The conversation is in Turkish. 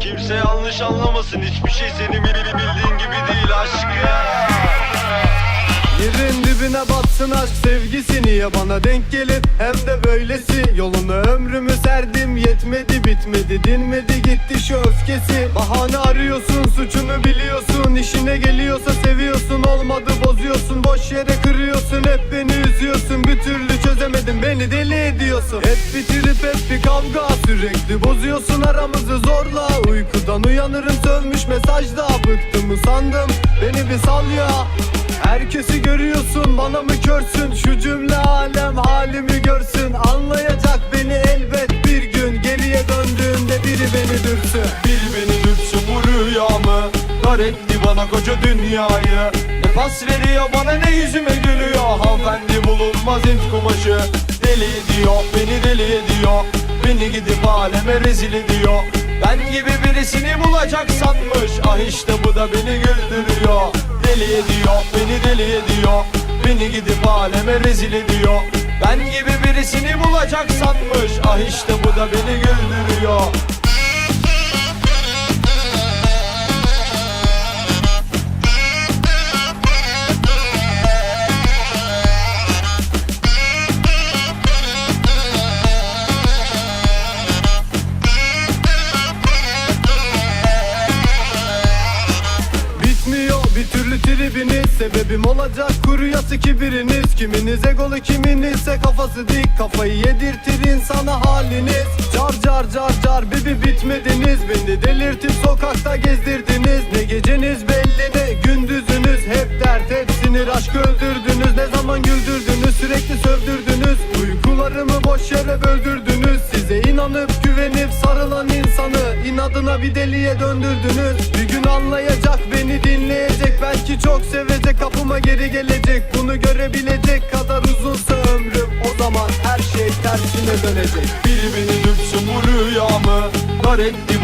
Kimse yanlış anlamasın. Hiçbir şey senin bildiğin gibi değil aşkım. Yerin dibine batsın aşk sevgisi niye bana denk gelir hem de böylesi. Yolunu ömrümü serdim. Yetmedi bitmedi dinmedi. Gitti şu öfkesi. Bahane arıyorsun suçunu biliyorsun. İşine geliyorsa seviyorsun. Olmadı bozuyorsun. Boş yere kırıyorsun. Hep beni üzüyorsun. Bir türlü çözemedim. Beni deli ediyorsun. Hep bir trip hep bir kavga sürekli bozuyorsun aramızı zorla. Uykudan uyanırım sövmüş mesajda bıktım usandım beni bir sal ya. Herkesi görüyorsun bana mı körsün? Şu cümle alem halimi görsün. Anlayacak beni elbet bir gün. Geriye döndüğümde biri beni dürsün Bir beni dürsün bu rüyamı. Dar etti bana koca dünyayı pas veriyor bana ne yüzüme gülüyor? Hanımefendi bulunmaz int kumaşı. Deli ediyor beni deli ediyor Beni gidip aleme rezil ediyor. Ben gibi birisini bulacak sanmış Ah işte bu da beni güldürüyor. Deli ediyor beni deli ediyor Beni gidip aleme rezil ediyor. Ben gibi birisini bulacak sanmış Ah işte bu da beni güldürüyor Sebebim olacak. Kuruyası kibiriniz Kiminiz egolu kiminizse kafası dik. Kafayı yedirtir insana haliniz. Car car car car bibi bitmediniz. Beni delirtip sokakta gezdirdiniz. Ne geceniz belli ne gündüzünüz. Hep dert hep sinir aşk öldürdünüz. Ne zaman güldürdünüz sürekli sövdürdünüz. Uykularımı boş yere inadına bir deliye döndürdünüz. Bir gün anlayacak beni dinleyecek. Belki çok sevecek kapıma geri gelecek. Bunu görebilecek kadar uzunsa ömrüm. O zaman her şey tersine dönecek. Biri beni düpsün bu rüyamı. Dar etti bana